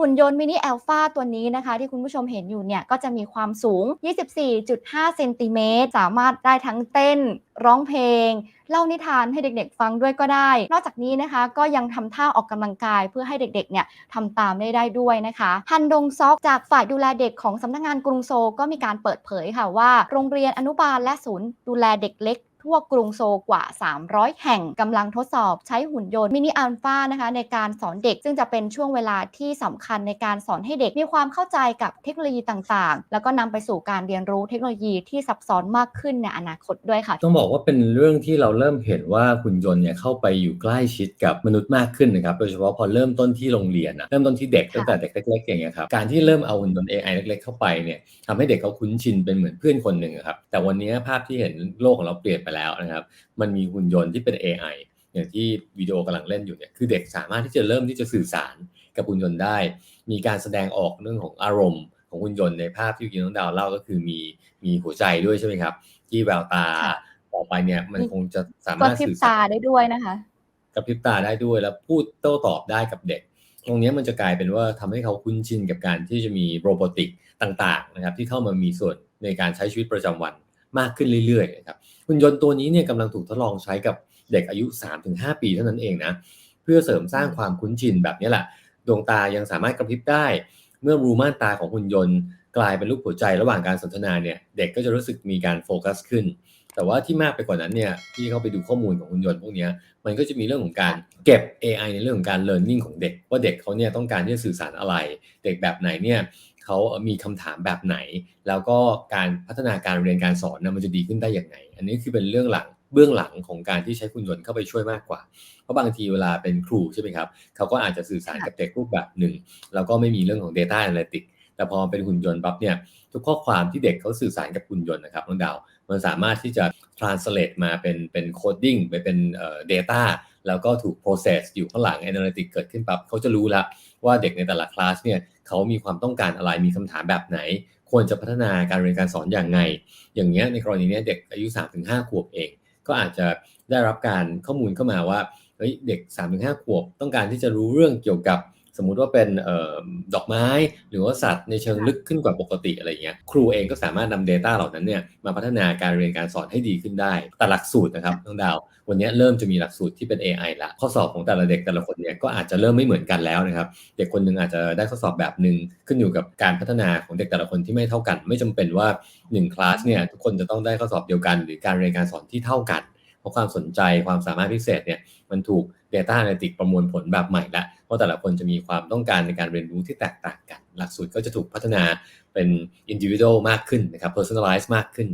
หุ่นยนต์มินิ Alpha ตัวนี้นะคะที่คุณผู้ชมเห็นอยู่เนี่ยก็จะมีความสูง 24.5 เซนติเมตร สามารถได้ทั้งเต้นร้องเพลง เล่านิทานให้เด็กๆฟังด้วยก็ได้ นอกจากนี้นะคะก็ยังทำท่าออกกำลังกายเพื่อให้เด็กๆเนี่ยทำตามได้ได้ด้วยนะคะฮันดงซอกจากฝ่ายดูแลเด็กของสำนักงานกรุงโซก็มีการเปิดเผยค่ะว่า โรงเรียนอนุบาลและศูนย์ดูแลเด็กเล็ก ทั่วกรุงโซลกว่า 300 แห่งกำลังทดสอบใช้หุ่นยนต์มินิอัลฟานะคะในการสอนเด็ก ซึ่งจะเป็นช่วงเวลาที่สำคัญในการสอนให้เด็กมีความเข้าใจกับเทคโนโลยีต่างๆ แล้วก็นำไปสู่การเรียนรู้เทคโนโลยีที่ซับซ้อนมากขึ้นในอนาคตด้วยค่ะ ต้องบอกว่าเป็นเรื่องที่เราเริ่มเห็นว่าหุ่นยนต์เนี่ยเข้าไปอยู่ใกล้ชิดกับมนุษย์มากขึ้นนะครับโดยเฉพาะพอเริ่มต้นที่โรงเรียนนะเริ่มต้นที่เด็กค่ะตั้งแต่เด็กเล็กๆอย่างเงี้ยครับการที่เริ่มเอาหุ่นยนต์ AI เล็ก ๆ เข้าไปเนี่ยทำให้เด็กเขาคุ้นชินเป็นเหมือนเพื่อนคนหนึ่งอะครับแต่วันนี้ภาพที่เห็นโลกของเราเปลี่ยนไปแล้วนะครับ มันมีหุ่นยนต์ที่เป็น AI อย่างที่วิดีโอกำลังเล่นอยู่เนี่ยคือเด็กสามารถที่จะเริ่มที่จะสื่อสารกับหุ่นยนต์ได้ มีการแสดงออกเรื่องของอารมณ์ของหุ่นยนต์ในภาพที่เมื่อกี้น้องดาวเล่าก็คือมีมีหัวใจด้วยใช่ไหมครับ ที่แววตาค่ะต่อไปเนี่ยมันมีคงจะสากระมารถพริบสื่อตาสารได้ด้วยนะคะกระพริบตาได้ด้วยแล้วพูดโต้ตอบได้กับเด็ก ตรงเนี้ยมันจะกลายเป็นว่าทำให้เขาคุ้นชินกับการที่จะมีโรบอติกต่างๆนะครับที่เข้ามามีส่วนในการใช้ชีวิตประจำวัน มากขึ้นเรื่อยๆนะครับหุ่นยนต์ตัวนี้เนี่ยกำลังถูกทดลองใช้กับเด็กอายุ 3-5 ปีเท่านั้นเองนะเพื่อเสริมสร้างความคุ้นชินแบบนี้แหละดวงตายังสามารถกระพริบได้ เมื่อรูม่านตาของหุ่นยนต์กลายเป็นรูปหัวใจระหว่างการสนทนาเนี่ยเด็กก็จะรู้สึกมีการโฟกัสขึ้น แต่ว่าที่มากไปกว่านั้นเนี่ยที่เข้าไปดูข้อมูลของหุ่นยนต์พวกนี้มันก็จะมีเรื่องของการเก็บ AI ในเรื่องของการ learning ของเด็ก ว่าเด็กเขาเนี่ยต้องการที่จะสื่อสารอะไร เด็กแบบไหนเนี่ยเขามีคำถามแบบไหน แล้วก็การพัฒนาการเรียนการสอนนะมันจะดีขึ้นได้อย่างไงอันนี้คือเป็นเรื่องหลังเบื้องหลังของการที่ใช้หุ่นยนต์เข้าไปช่วยมากกว่า เพราะบางทีเวลาเป็นครูใช่ไหมครับ เขาก็อาจจะสื่อสารกับเด็กรูปแบบหนึ่ง แล้วก็ไม่มีเรื่องของ Data Analytics แต่พอเป็นหุ่นยนต์ปั๊บเนี่ยทุกข้อความที่เด็กเขาสื่อสารกับหุ่นยนต์นะครับน้องดาว มันสามารถที่จะ translate มาเป็นเป็น coding ไปเป็นเอ่อ data แล้วก็ถูก process อยู่ข้างหลัง analytics เกิดขึ้นปั๊บเขาจะรู้แล้ว ว่าเด็กในแต่ละคลาสเนี่ยเขามีความต้องการอะไรมีคำถามแบบไหน ควรจะพัฒนาการเรียนการสอนอย่างไง อย่างเงี้ยในกรณีนี้เด็กอายุ 3-5 ขวบเอง ก็อาจจะได้รับการข้อมูลเข้ามาว่าเฮ้ยเด็ก 3-5 ขวบต้องการที่จะรู้เรื่องเกี่ยวกับ มมุติว่าเป็นออดอกไม้หรือว่าสัตว์ในเชิงลึกขึ้นกว่าปกติอะไรเงี้ยครูเองก็สามารถนำ Data เหล่านั้นเนี่ยมาพัฒนาการเรียนการสอนให้ดีขึ้นได้ แต่หลักสูตรนะครับน้องดาว วันนี้เริ่มจะมีหลักสูตรที่เป็น AI ละข้อสอบของแต่ละเด็กแต่ละคนเนี่ยก็อาจจะเริ่มไม่เหมือนกันแล้วนะครับเด็กคนหนึ่งอาจจะได้ข้อสอบแบบหนึ่งขึ้นอยู่กับการพัฒนาของเด็กแต่ละคนที่ไม่เท่ากัน ไม่จำเป็นว่า1คลาสเนี่ยทุกคนจะต้องได้ข้อสอบเดียวกัน หรือการเรียนการสอนที่เท่ากัน เพราะความสนใจความสามารถพิเศษเนี่ยมันถูก Data Analytics ประมวลผลแบบใหม่ละ พราแต่ละคนจะมีความต้องการในการเรียนรู้ที่แตกต่างกัน หลักสูตรก็จะถูกพัฒนาเป็น individual มากขึ้นนะครับ personalize มากขึ้น